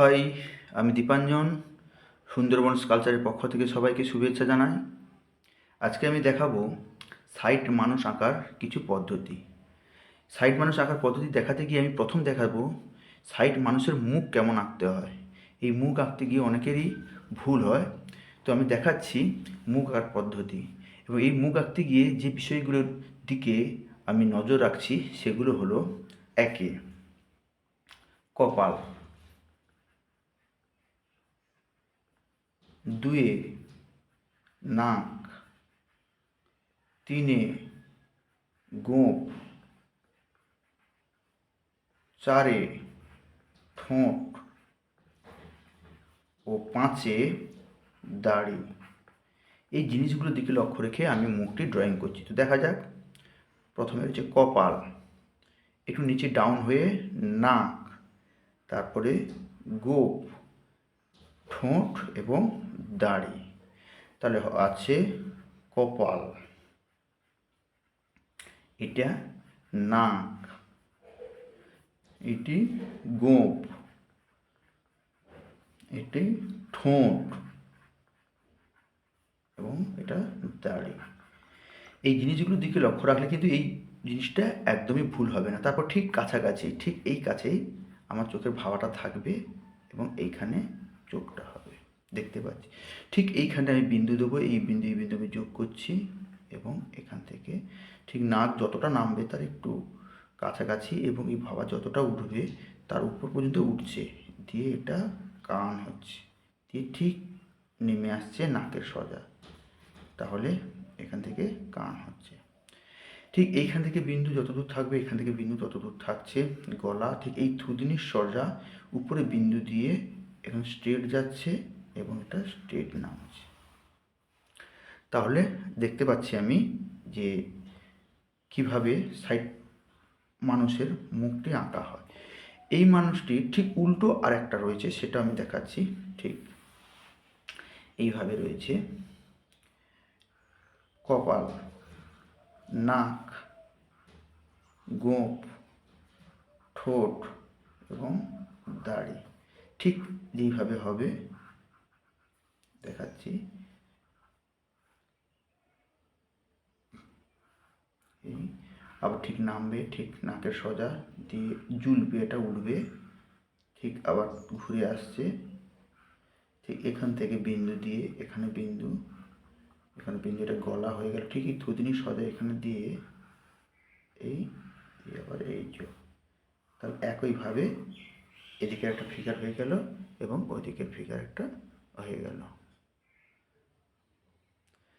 High আমি দীপাঞ্জন সুন্দরবন স্কালচারের পক্ষ থেকে সবাইকে শুভেচ্ছা জানাই। আজকে আমি দেখাবো সাইট মানুষ আঁকার কিছু পদ্ধতি। সাইট মানুষ আঁকার পদ্ধতি দেখাতে গিয়ে আমি প্রথম দেখাবো সাইট মানুষের মুখ কেমন আঁকতে হয়। এই মুখ আঁকতে গিয়ে অনেকেরই ভুল হয়। তো আমি দেখাচ্ছি মুখ আঁকার পদ্ধতি এবং এই মুখ আঁকতে গিয়ে যে বিষয়গুলোর দিকে আমি নজর রাখছি সেগুলো হলো একে, কপাল। দুয়ে, নাক, তিনে, গোঁপ, চারে, ঠোঁট ও পাঁচে, দাড়ি। এই জিনিসগুলোর দিকে লক্ষ্য রেখে আমি মুখটি ড্রয়িং করছি। তো দেখা যাক। প্রথমে হচ্ছে কপাল। একটু নিচে ডাউন হয়ে নাক, তারপরে গোপ ঠোঁট এবং দাড়ি। তাহলে আছে কপাল। এটা নাক। এটি গোপ। এটি ঠোঁট। এবং এটা দাড়ি। এই জিনিসগুলোর দিকে লক্ষ্য রাখলে কিন্তু এই জিনিসটা একদমই ভুল হবে না। তারপর ঠিক কাছাকাছি, ঠিক এই কাছেই আমার চোখের ভাবাটা থাকবে এবং এইখানে চোখটা হবে। দেখতে পাচ্ছি। ঠিক এইখানে আমি বিন্দু দেবো, এই বিন্দু এই বিন্দু আমি যোগ করছি এবং এখান থেকে ঠিক নাক যতটা নামবে তার একটু কাছাকাছি এবং এই ভাবা যতটা উঠবে তার উপর পর্যন্ত উঠছে। দিয়ে এটা কান হচ্ছে। দিয়ে ঠিক নেমে আসছে নাকের সজা। তাহলে এখান থেকে কান হচ্ছে। ঠিক এইখান থেকে বিন্দু যতদূর থাকবে, এখান থেকে বিন্দু ততদূর থাকছে। গলা ঠিক এই থুদিনির সজা উপরে বিন্দু দিয়ে এখন স্ট্রেট যাচ্ছে এবং এটা স্ট্রেট নামছে তাহলে দেখতে পাচ্ছি আমি যে কীভাবে সাইড মানুষের মুখটি আঁকা হয়। এই মানুষটি ঠিক উল্টো আর একটা রয়েছে, সেটা আমি দেখাচ্ছি। ঠিক এইভাবে রয়েছে। কপাল, নাক, গোঁপ, ঠোঁট এবং দাড়ি। ঠিক যেইভাবে হবে, দেখাচ্ছি। আবার ঠিক নামবে, ঠিক নাকের সজা দিয়ে জুলবে এটা উঠবে। ঠিক আবার ঘুরে আসছে। ঠিক এখান থেকে বিন্দু দিয়ে, এখানে বিন্দু এখানে বিন্দু, এটা গলা হয়ে গেল। ঠিক এই থুতনি সজা এখানে দিয়ে, এই আবার এই চোখ তাহলে একইভাবে এদিকে একটা ফিগার হয়ে গেল এবং ওইদিকের ফিগার একটা হয়ে গেল।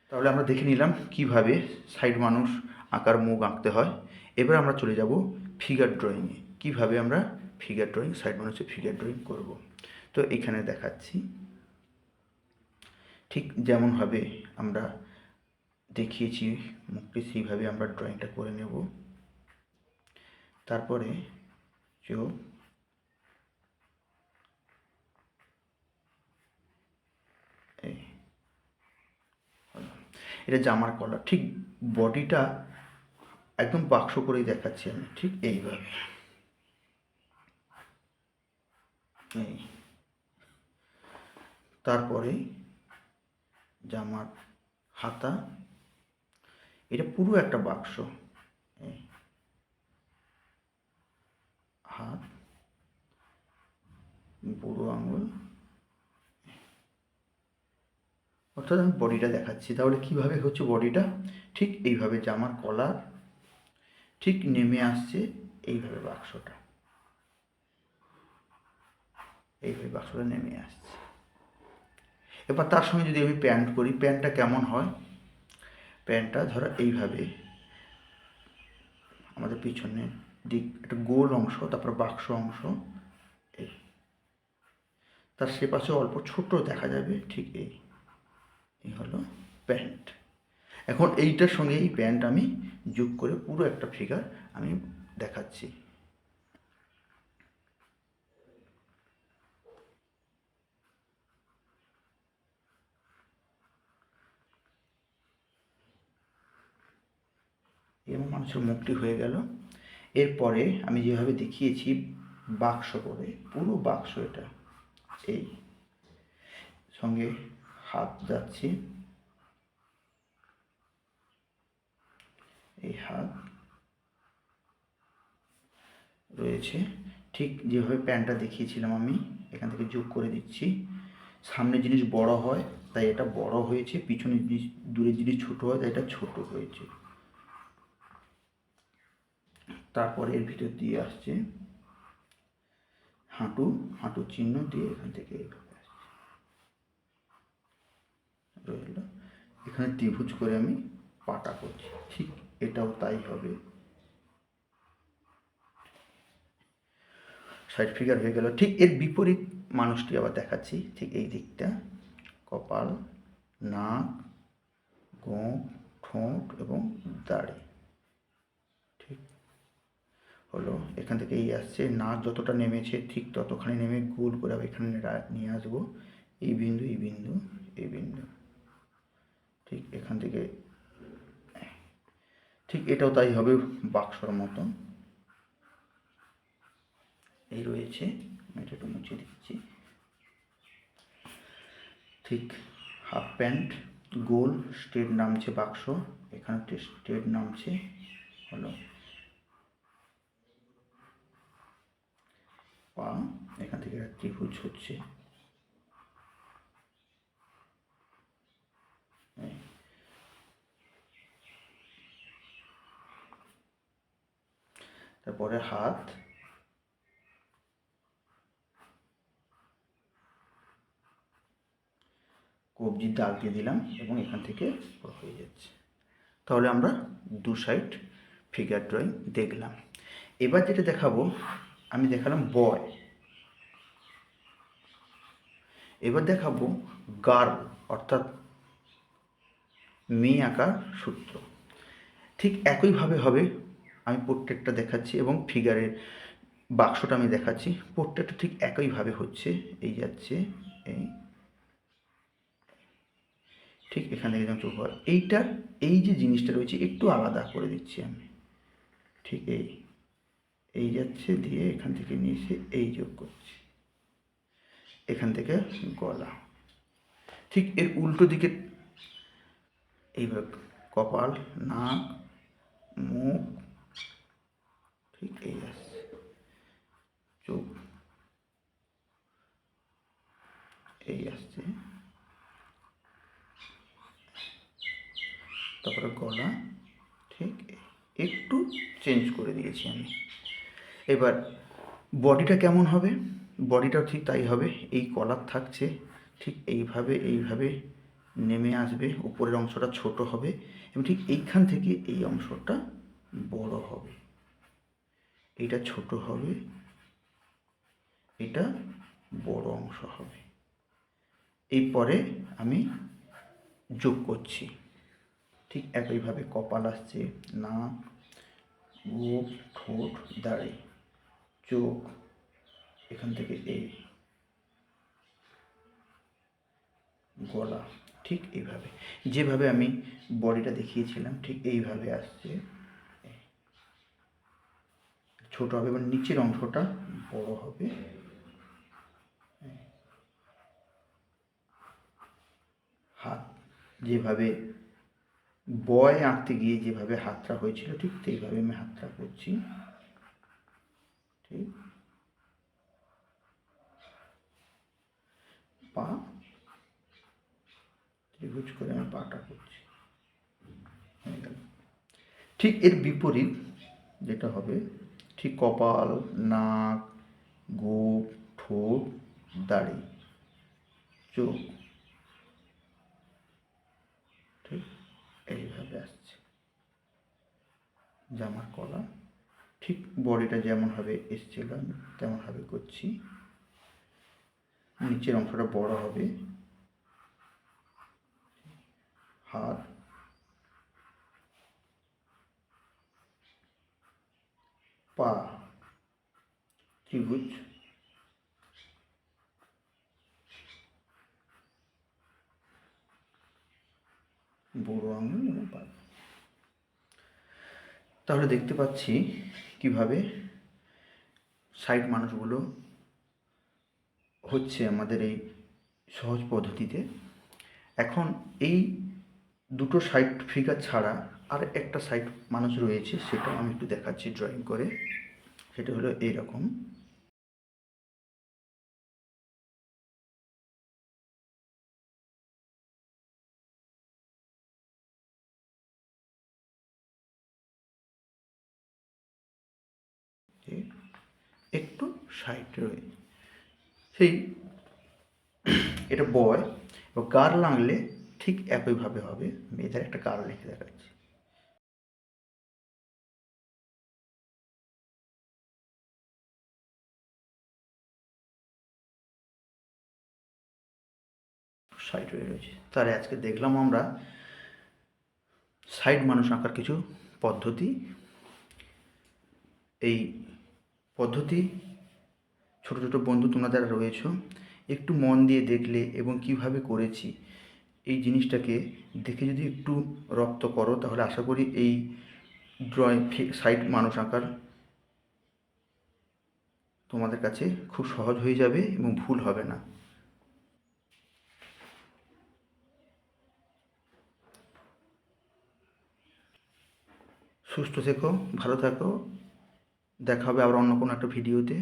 তাহলে আমরা দেখে নিলাম কীভাবে সাইড মানুষ আঁকার মুখ আঁকতে হয়। এবার আমরা চলে যাব ফিগার ড্রয়িংয়ে কীভাবে আমরা ফিগার ড্রয়িং সাইড মানুষের ফিগার ড্রয়িং করব। তো এখানে দেখাচ্ছি। ঠিক যেমনভাবে আমরা দেখিয়েছি, মুখটি সেইভাবে আমরা ড্রয়িংটা করে নেব। তারপরে চোখ এই হলো। এটা জামার কলার ঠিক বডিটা একদম বাক্স করেই দেখাচ্ছি আমি, ঠিক এইভাবে। এই। তারপরে জামার হাতা, এটা পুরো একটা বাক্স। হাত বুড়ো আঙুল। অর্থাৎ আমি বডিটা দেখাচ্ছি। তাহলে কীভাবে হচ্ছে বডিটা ঠিক এইভাবে জামার কলার ঠিক নেমে আসছে এইভাবে বাক্সটা। এইভাবে বাক্সটা নেমে আসছে। এবার তার সঙ্গে যদি আমি প্যান্ট করি, প্যান্টটা কেমন হয়? প্যান্টটা ধরো এইভাবে। আমাদের পিছনে দিক, একটা গোল অংশ, তারপর বাক্স অংশ, এই। তার সে পাশে অল্প ছোট দেখা যাবে, ঠিক এই। এই হলো প্যান্ট। এখন এইটার সঙ্গে এই প্যান্ট আমি যোগ করে পুরো একটা ফিগার আমি দেখাচ্ছি। এবং মানুষের মুখটি হয়ে গেল। এরপরে আমি যেভাবে দেখিয়েছি বাক্স করে, পুরো বাক্স এটা, এই। সঙ্গে হাত যাচ্ছে। এই হাত রয়েছে। ঠিক যেভাবে প্যান্টটা দেখিয়েছিলাম আমি, এখান থেকে যোগ করে দিচ্ছি। সামনে জিনিস বড় হয়, তাই এটা বড় হয়েছে। পিছনে জিনিস, দূরের জিনিস ছোট হয়, তাই এটা ছোট হয়েছে। তারপরে এর ভিতর দিয়ে আসছে হাঁটু হাঁটু চিহ্ন দিয়ে এখান থেকে এইভাবে আসছে রইল। এখানে ত্রিভুজ করে আমি পাটা করছি। ঠিক এটাও তাই হবে। সাইড ফিগার হয়ে গেল। ঠিক এর বিপরীত মানুষটি আবার দেখাচ্ছি। ঠিক এই দিকটা। কপাল, নাক গোঁপ ঠোঁট এবং দাড়ি। ঠিক হলো। এখান থেকে এই আসছে। নাক যতটা নেমেছে ঠিক ততখানি নেমে গোল করে এখানে নিয়ে আসব। এই বিন্দু এই বিন্দু এই বিন্দু। ঠিক এখান থেকে, ঠিক এটাও তাই হবে বাক্সর মতন। এই রয়েছে এটা একটু মুছে দিচ্ছি। ঠিক, হাফ প্যান্ট, গোল স্ট্রেট নামছে বাক্স, এখানে স্ট্রেট নামছে, হলো। পা, এখান থেকে একটা ত্রিভুজ হচ্ছে এই। তারপরে হাত। কবজির দাগ দিয়ে দিলাম এবং এখান থেকে হয়ে যাচ্ছে। তাহলে আমরা দু সাইড ফিগার ড্রয়িং দেখলাম। এবার যেটা দেখাবো, আমি দেখালাম বয় এবার দেখাবো গার্ল অর্থাৎ মেয়ে আঁকার সূত্র। ঠিক একইভাবে হবে আমি প্রত্যেকটা দেখাচ্ছি এবং ফিগারের বাক্সটা আমি দেখাচ্ছি। প্রত্যেকটা ঠিক একইভাবে হচ্ছে, এই যাচ্ছে, এই। ঠিক এখান থেকে যেমন চোখ এইটার এই যে জিনিসটা রয়েছে, একটু আলাদা করে দিচ্ছি আমি। ঠিক এই। এই যাচ্ছে, দিয়ে এখান থেকে নিয়ে এসে এই যোগ করছি। এখান থেকে গলা। ঠিক এর উল্টো দিকে এইভাবে কপাল, নাক, মুখ ঠিক এই আসছে চোখ এই আসছে তারপরে গলা ঠিক একটু চেঞ্জ করে দিয়েছি আমি। এবার বডিটা কেমন হবে? বডিটাও ঠিক তাই হবে। এই কলার থাকছে, ঠিক এইভাবে এইভাবে, নেমে আসবে, উপরের অংশটা ছোট হবে, এবং ঠিক এইখান থেকে এই অংশটা বড় হবে। এটা ছোট হবে, এটা বড় অংশ হবে। এই পরে আমি যোগ করছি। ঠিক একইভাবে কপাল আসছে, নাক গোপ ঠোঁট, দাড়ি। চোখ, এখান থেকে এই গলা, ঠিক এইভাবে। যেভাবে আমি বডিটা দেখিয়েছিলাম, ঠিক এইভাবে আসছে। ছোট হবে এবং নিচের অংশটা বড় হবে। হাত যেভাবে বয় আঁকতে গিয়ে যেভাবে হাতটা হয়েছিল, ঠিক সেইভাবে আমি হাতটা করছি। ঠিক। পা ত্রিভুজ করে আমি পাটা করছি। ঠিক এর বিপরীত যেটা হবে ঠিক কপাল, নাক, গোপ, ঠোঁট, দাড়ি, চোখ। ঠিক এইভাবে আসছে। জামার কলা। ঠিক বডিটা যেমনভাবে এসছিল তেমনভাবে করছি। নিচের অংশটা বড় হবে। হাত পা ত্রিভুজ। বুড়ো আঙুল এবং পা। তাহলে দেখতে পাচ্ছি কীভাবে সাইড মানুষগুলো হচ্ছে আমাদের এই সহজ পদ্ধতিতে। এখন এই দুটো সাইড ফিগার ছাড়া আর একটা সাইড মানুষ রয়েছে সেটাও আমি একটু দেখাচ্ছি ড্রয়িং করে। সেটা হলো এইরকম। এই একটু সাইড রয়েছে সেই এটা বয় এবং গার লাগলে ঠিক একইভাবে হবে। মেয়েদের একটা গার লিখে দেখাচ্ছি। সাইড হয়ে রয়েছে। তাহলে আজকে দেখলাম আমরা সাইড মানুষ আঁকার কিছু পদ্ধতি। এই পদ্ধতি, ছোট ছোট বন্ধু তোমরা যারা রয়েছো, একটু মন দিয়ে দেখলে এবং কীভাবে করেছি এই জিনিসটাকে দেখে যদি একটু রপ্ত করো, তাহলে আশা করি এই ড্রয়িং সাইড মানুষ আঁকার তোমাদের কাছে খুব সহজ হয়ে যাবে এবং ভুল হবে না। সুস্থ থেকো ভালো থাকো। দেখা হবে আবার অন্য কোনো একটা ভিডিওতে।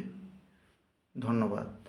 ধন্যবাদ।